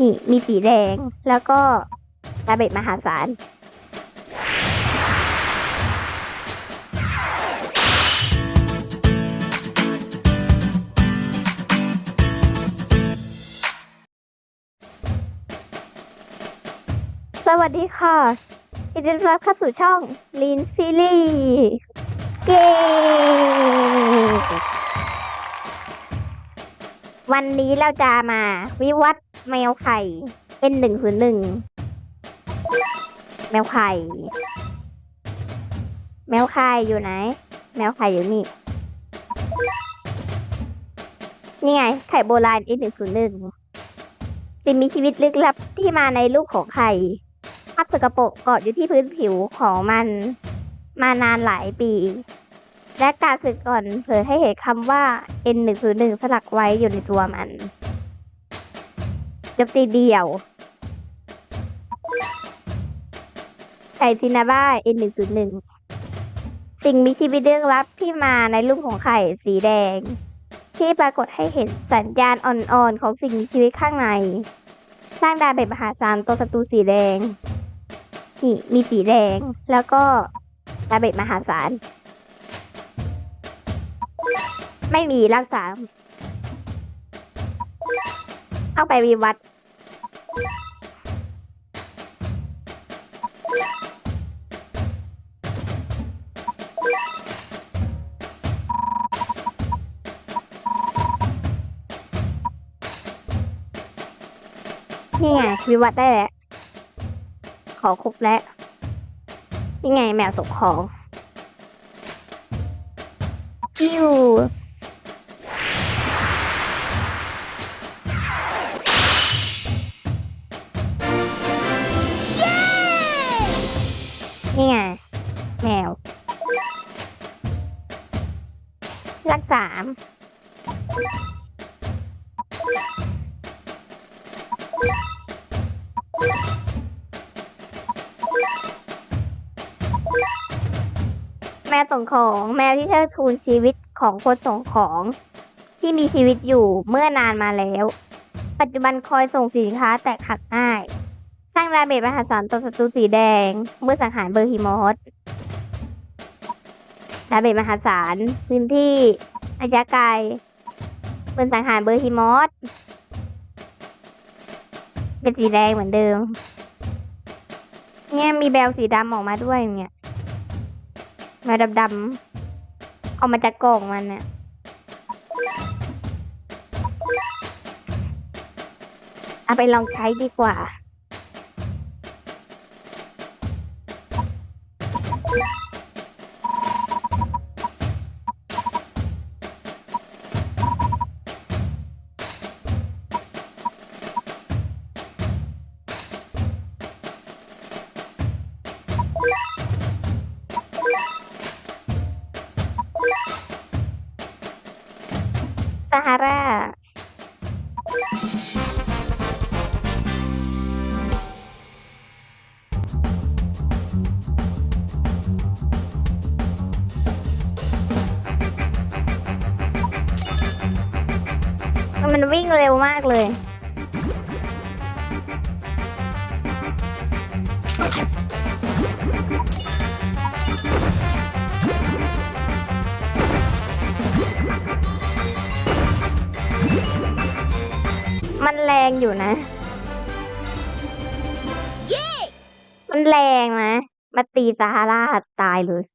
นี่มีสีแดง แล้วก็ดาเบจมหาศาลสวัสดีค่ะยินดีต้อนรับเข้าสู่ช่องลินซีรีส์เย้วันนี้เราจะมาวิวัฒ แมวไข่ เป็นหนึ่งศูนย์หนึ่งแมวไข่ แมวไข่อยู่ไหน แมวไข่อยู่นี่ นี่ไง ไข่โบราณ A หนึ่งศูนย์หนึ่งสิ่งมีชีวิตลึกลับที่มาในรูปของไข่ภาพสกปรกเกาะอยู่ที่พื้นผิวของมัน มานานหลายปี และการฝึกก่อนเผยให้เห็นคำว่า N 1 0 1 สลักไว้อยู่ในตัวมัน จบตีเดียวไข่ซินาบ้า N 1 0 1 สิ่งมีชีวิตลึกลับที่มาในรูปของไข่สีแดง ที่ปรากฏให้เห็นสัญญาณอ่อนๆ ของสิ่งมีชีวิตข้างในสร้างดาเบจมหาศาลตัวศัตรูสีแดงนี่มีสีแดงแล้วก็ดาเบจมหาศาลไม่มีรักษา เข้าไปวิวัฒน์นี่ไงวิวัฒน์ได้แล้ว ขอครบแล้ว นี่ไงแมวส่งของอิว นี่ไง แมว รักสามแมวส่งของแมวที่เทิดทูนชีวิตของคนส่งของ ที่มีชีวิตอยู่เมื่อนานมาแล้ว ปัจจุบันคอยส่งสินค้าแตกหักง่าย สร้งดาเมจมหาศาลต่อศัตรูสีแดง เมื่อสังหารเบอร์ฮิมอสดาเมจมหาศาลพื้นที่ระยะไกลเมื่อสังหารเบอร์ฮิมอสเป็นสีแดงเหมือนเดิม เนี่ยมีแบลสีดำออกมาด้วยเนี่ยแบลดำๆออกมาจากกล่องมันเนี่ยเอาไปลองใช้ดีกว่า ซ มันวิ่งเร็วมากเลย มันแรงอยู่นะ มันแรงนะ มาตีซาฮาราตายเลย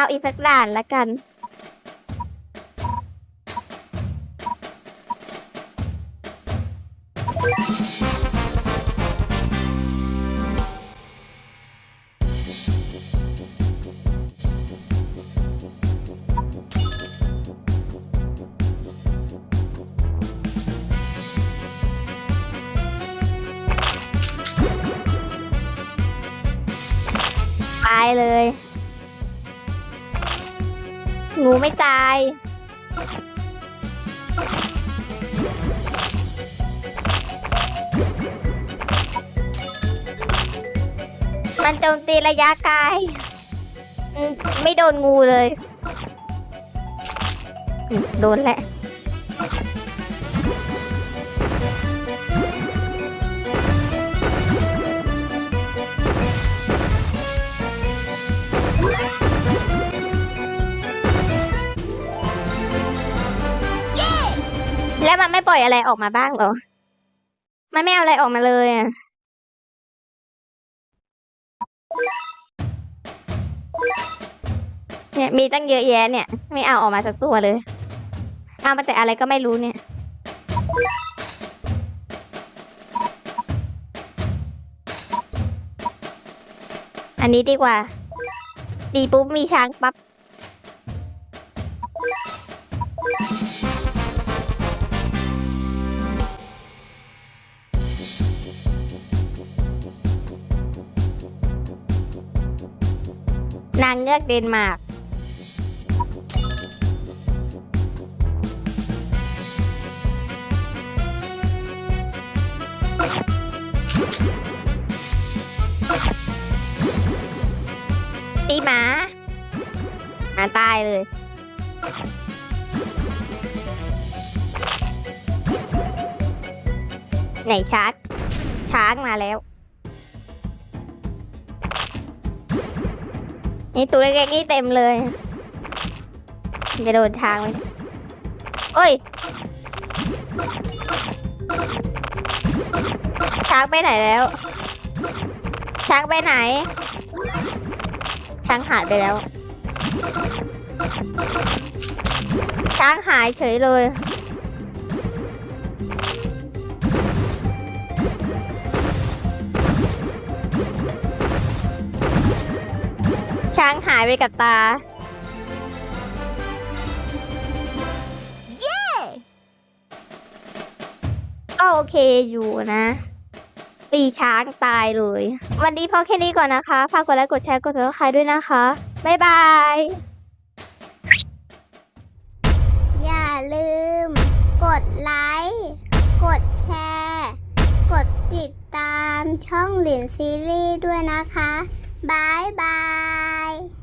เอาอีกสักด่านละกัน ตายเลย งูไม่ตาย มันโจมตีระยะไกลไม่โดนงูเลย โดนแหละ ปล่อยอะไรออกมาบ้างเหรอ มันไม่เอาอะไรออกมาเลยอะ เนี่ยมีตั้งเยอะแยะเนี่ย ไม่เอาออกมาสักตัวเลยเอามาแต่อะไรก็ไม่รู้เนี่ย อันนี้ดีกว่า ดีปุ๊บมีช้างปั๊บ นางเงือกเดนมาร์กตีหมาหมาตายเลย ไหนช้างช้างมาแล้ว นี่ตัวเล็กๆนี่เต็มเลยจะโดนช้างไหมเอ้ยช้างไปไหนแล้ว ช้างไปไหน ช้างหายไปแล้ว ช้างหายเฉยเลย ช้างหายไปกับตาก็โอเคอยู่นะตีช้างตายเลย วันนี้พอแค่นี้ก่อนนะคะ ฝากกดไลค์กดแชร์กดติดตามด้วยนะคะ บ๊ายบาย อย่าลืม กดไลค์ กดแชร์ กดติดตามช่องหลินซีรีส์ด้วยนะคะ บ๊ายบาย